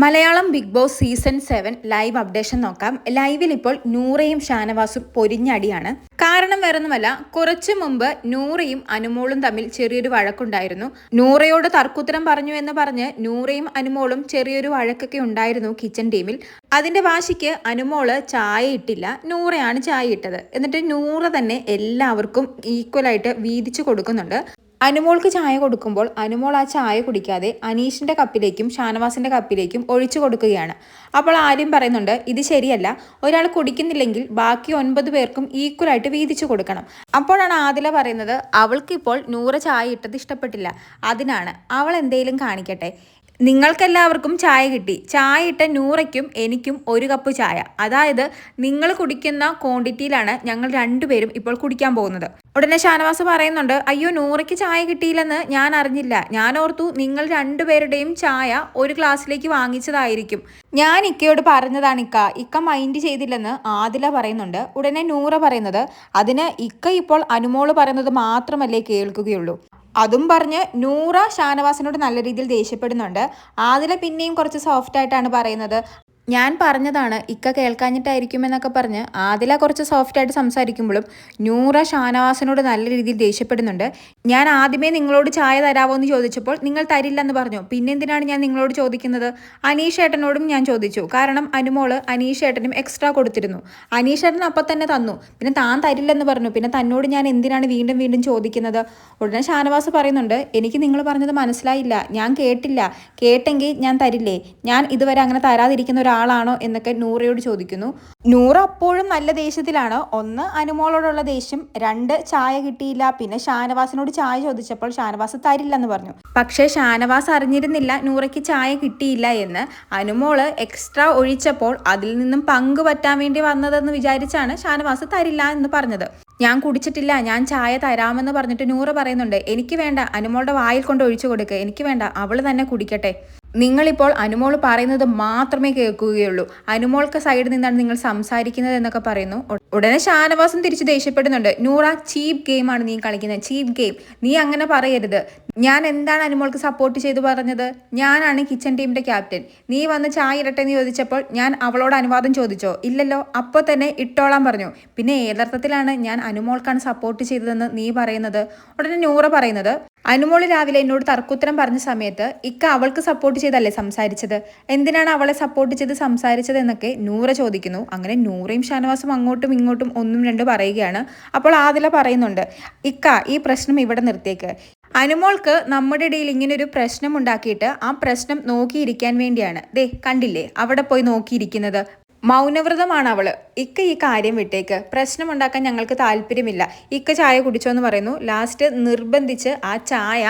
Malayalam Bigg Boss season seven live updation നോക്കാം. ലൈവിൽ ഇപ്പോൾ നൂറയും ഷാനവാസും പൊരിഞ്ഞടിയാണ്. കാരണം വേറൊന്നുമല്ല കുറച്ചു മുമ്പ് നൂറയും അനുമോളും തമ്മിൽ ചെറിയൊരു വഴക്കുണ്ടായിരുന്നു. നൂറയോട് തർക്കുത്തരം പറഞ്ഞു എന്ന് പറഞ്ഞ് നൂറയും അനുമോളും ചെറിയൊരു വഴക്കൊക്കെ ഉണ്ടായിരുന്നു കിച്ചൺ ടീമിൽ. അതിന്റെ വാശിക്ക് അനുമോൾ ചായ ഇട്ടില്ല നൂറയാണ് ചായ ഇട്ടത് എന്നിട്ട് നൂറ തന്നെ എല്ലാവർക്കും ഈക്വലായിട്ട് വീതിച്ചു കൊടുക്കുന്നുണ്ട്. അനുമോൾക്ക് ചായ കൊടുക്കുമ്പോൾ അനുമോൾ ആ ചായ കുടിക്കാതെ അനീഷിന്റെ കപ്പിലേക്കും ഷാനവാസിന്റെ കപ്പിലേക്കും ഒഴിച്ചു കൊടുക്കുകയാണ്. അപ്പോൾ ആര്യം പറയുന്നുണ്ട് ഇത് ശരിയല്ല. ഒരാൾ കുടിക്കുന്നില്ലെങ്കിൽ ബാക്കി ഒൻപത് പേർക്കും ഈക്വലായിട്ട് വീതിച്ചു കൊടുക്കണം. അപ്പോഴാണ് ആദില പറയുന്നത് അവൾക്കിപ്പോൾ നൂറ് ചായ ഇട്ടത് ഇഷ്ടപ്പെട്ടില്ല. അതിനാണ്. അവൾ എന്തെങ്കിലും കാണിക്കട്ടെ. നിങ്ങൾക്കെല്ലാവർക്കും ചായ കിട്ടി. ചായ ഇട്ട നൂറയ്ക്കും എനിക്കും ഒരു കപ്പ് ചായ. അതായത് നിങ്ങൾ കുടിക്കുന്ന ക്വാണ്ടിറ്റിയിലാണ് ഞങ്ങൾ രണ്ടുപേരും ഇപ്പോൾ കുടിക്കാൻ പോകുന്നത്. ഉടനെ ഷാനവാസ് പറയുന്നുണ്ട് അയ്യോ നൂറയ്ക്ക് ചായ കിട്ടിയില്ലെന്ന് ഞാൻ അറിഞ്ഞില്ല. ഞാൻ ഓർത്തു നിങ്ങൾ രണ്ടുപേരുടെയും ചായ ഒരു ഗ്ലാസ്സിലേക്ക് വാങ്ങിച്ചതായിരിക്കും. ഞാൻ ഇക്കയോട് പറഞ്ഞതാണ് ഇക്ക. ഇക്ക മൈൻഡ് ചെയ്തില്ലെന്ന് ആദില പറയുന്നുണ്ട്. ഉടനെ നൂറ പറയുന്നത് അതിന് ഇക്ക ഇപ്പോൾ അനുമോൾ പറയുന്നത് മാത്രമല്ലേ കേൾക്കുകയുള്ളൂ. അതും പറഞ്ഞ് നൂറ ഷാനവാസിനോട് നല്ല രീതിയിൽ ദേഷ്യപ്പെടുന്നുണ്ട്. ആദില പിന്നെയും കുറച്ച് സോഫ്റ്റ് ആയിട്ടാണ് പറയുന്നത്. ഞാൻ പറഞ്ഞതാണ് ഇക്ക കേൾക്കാഞ്ഞിട്ടായിരിക്കും എന്നൊക്കെ പറഞ്ഞ് ആദില കുറച്ച് സോഫ്റ്റ് ആയിട്ട് സംസാരിക്കുമ്പോഴും നൂറ ഷാനവാസിനോട് നല്ല രീതിയിൽ ദേഷ്യപ്പെടുന്നുണ്ട്. ഞാൻ ആദ്യമേ നിങ്ങളോട് ചായ തരാമോ എന്ന് ചോദിച്ചപ്പോൾ നിങ്ങൾ തരില്ല എന്ന് പറഞ്ഞു. പിന്നെ എന്തിനാണ് ഞാൻ നിങ്ങളോട് ചോദിക്കുന്നത്? അനീഷ് ഏട്ടനോടും ഞാൻ ചോദിച്ചു. കാരണം അനുമോൾ അനീഷ് ഏട്ടനും എക്സ്ട്രാ കൊടുത്തിരുന്നു. അനീഷ് ഏട്ടൻ അപ്പം തന്നെ തന്നു. പിന്നെ താൻ തരില്ലെന്ന് പറഞ്ഞു. പിന്നെ തന്നോട് ഞാൻ എന്തിനാണ് വീണ്ടും വീണ്ടും ചോദിക്കുന്നത്? ഉടനെ ഷാനവാസ് പറയുന്നുണ്ട് എനിക്ക് നിങ്ങൾ പറഞ്ഞത് മനസ്സിലായില്ല. ഞാൻ കേട്ടില്ല. കേട്ടെങ്കിൽ ഞാൻ തരില്ലേ? ഞാൻ ഇതുവരെ അങ്ങനെ തരാതിരിക്കുന്ന ഒരാൾ ആളാണോ എന്നൊക്കെ നൂറയോട് ചോദിക്കുന്നു. നൂറ് അപ്പോഴും നല്ല ദേഷ്യത്തിലാണ്. ഒന്ന് അനുമോളോടുള്ള ദേഷ്യം രണ്ട് ചായ കിട്ടിയില്ല. പിന്നെ ഷാനവാസിനോട് ചായ ചോദിച്ചപ്പോൾ ഷാനവാസ് തരില്ലെന്ന് പറഞ്ഞു. പക്ഷേ ഷാനവാസ് അറിഞ്ഞിരുന്നില്ല നൂറയ്ക്ക് ചായ കിട്ടിയില്ല എന്ന്. അനുമോൾ എക്സ്ട്രാ ഒഴിച്ചപ്പോൾ അതിൽ നിന്നും പങ്ക് പറ്റാൻ വേണ്ടി വന്നതെന്ന് വിചാരിച്ചാണ് ഷാനവാസ് തരില്ല എന്ന് പറഞ്ഞത്. ഞാൻ കുടിച്ചിട്ടില്ല ഞാൻ ചായ തരാമെന്ന് പറഞ്ഞിട്ട് നൂറ് പറയുന്നുണ്ട്. എനിക്ക് വേണ്ട അനുമോളുടെ വായിൽ കൊണ്ട് ഒഴിച്ചു കൊടുക്കുക എനിക്ക് വേണ്ട അവൾ തന്നെ കുടിക്കട്ടെ. നിങ്ങളിപ്പോൾ അനുമോൾ പറയുന്നത് മാത്രമേ കേൾക്കുകയുള്ളൂ. അനുമോൾക്ക് സൈഡിൽ നിന്നാണ് നിങ്ങൾ സംസാരിക്കുന്നത് എന്നൊക്കെ പറയുന്നു. ഉടനെ ഷാനവാസം തിരിച്ച് ദേഷ്യപ്പെടുന്നുണ്ട്. നൂറ ചീപ്പ് ഗെയിമാണ് നീ കളിക്കുന്നത്. Cheap game. നീ അങ്ങനെ പറയരുത്. ഞാൻ എന്താണ് അനുമോൾക്ക് സപ്പോർട്ട് ചെയ്തു പറഞ്ഞത്? ഞാനാണ് കിച്ചൺ ടീമിന്റെ ക്യാപ്റ്റൻ നീ വന്ന് ചായ ഇരട്ടെ എന്ന് ചോദിച്ചപ്പോൾ ഞാൻ അവളോട് അനുവാദം ചോദിച്ചോ? ഇല്ലല്ലോ. അപ്പോൾ തന്നെ ഇട്ടോളാൻ പറഞ്ഞു. പിന്നെ ഏതർത്ഥത്തിലാണ് ഞാൻ അനുമോൾക്കാണ് സപ്പോർട്ട് ചെയ്തതെന്ന് നീ പറയുന്നത്. ഉടനെ നൂറ പറയുന്നത് അനുമോൾ രാവിലെ എന്നോട് തർക്കുത്തരം പറഞ്ഞ സമയത്ത് ഇക്ക അവൾക്ക് സപ്പോർട്ട് ചെയ്തല്ലേ സംസാരിച്ചത്? എന്തിനാണ് അവളെ സപ്പോർട്ട് ചെയ്ത് സംസാരിച്ചത് എന്നൊക്കെ നൂറ ചോദിക്കുന്നു. അങ്ങനെ നൂറയും ഷാനവാസും അങ്ങോട്ടും ഇങ്ങോട്ടും ഒന്നും രണ്ട് പറയുകയാണ്. അപ്പോൾ ആദില പറയുന്നുണ്ട് ഇക്ക ഈ പ്രശ്നം ഇവിടെ നിർത്തിയേക്ക് അനുമോൾക്ക് നമ്മുടെ ഇടയിൽ ഇങ്ങനെ ഒരു പ്രശ്നം ഉണ്ടാക്കിയിട്ട് ആ പ്രശ്നം നോക്കിയിരിക്കാൻ വേണ്ടിയാണ്. ദേ കണ്ടില്ലേ? അവിടെ പോയി നോക്കിയിരിക്കുന്നത്. മൗനവ്രതമാണ് അവൾ. ഇക്ക ഈ കാര്യം വിട്ടേക്ക്. പ്രശ്നമുണ്ടാക്കാൻ ഞങ്ങൾക്ക് താല്പര്യമില്ല. ഇക്ക ചായ കുടിച്ചോ എന്ന് പറയുന്നു. ലാസ്റ്റ് നിർബന്ധിച്ച് ആ ചായ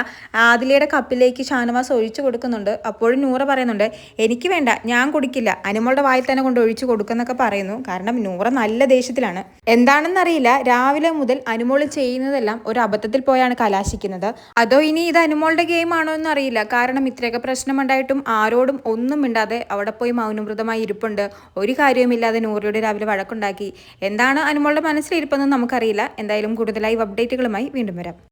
ആദിലയുടെ കപ്പിലേക്ക് ഷാനവാസ് ഒഴിച്ചു കൊടുക്കുന്നുണ്ട്. അപ്പോഴും നൂറ പറയുന്നുണ്ട് എനിക്ക് വേണ്ട ഞാൻ കുടിക്കില്ല. അനുമോളുടെ വായിൽ തന്നെ കൊണ്ട് ഒഴിച്ചു കൊടുക്കുന്നൊക്കെ പറയുന്നു. കാരണം നൂറ നല്ല ദേഷ്യത്തിലാണ്. എന്താണെന്നറിയില്ല. രാവിലെ മുതൽ അനുമോൾ ചെയ്യുന്നതെല്ലാം ഒരു അബദ്ധത്തിൽ പോയാണ് കലാശിക്കുന്നത്. അതോ ഇനി ഇത് അനുമോളുടെ ഗെയിം ആണോ എന്ന് അറിയില്ല കാരണം ഇത്രയൊക്കെ പ്രശ്നമുണ്ടായിട്ടും ആരോടും ഒന്നും മിണ്ടാതെ അവിടെ പോയി മൗനമൃതമായി ഇരിപ്പുണ്ട്. ഒരു കാര്യവുമില്ലാതെ നൂറിലൂടെ രാവിലെ വഴക്കുണ്ടാക്കി. എന്താണ് അനുമോളുടെ മനസ്സിലിരിപ്പെന്ന് നമുക്കറിയില്ല. എന്തായാലും കൂടുതലായി അപ്ഡേറ്റുകളുമായി വീണ്ടും വരാം.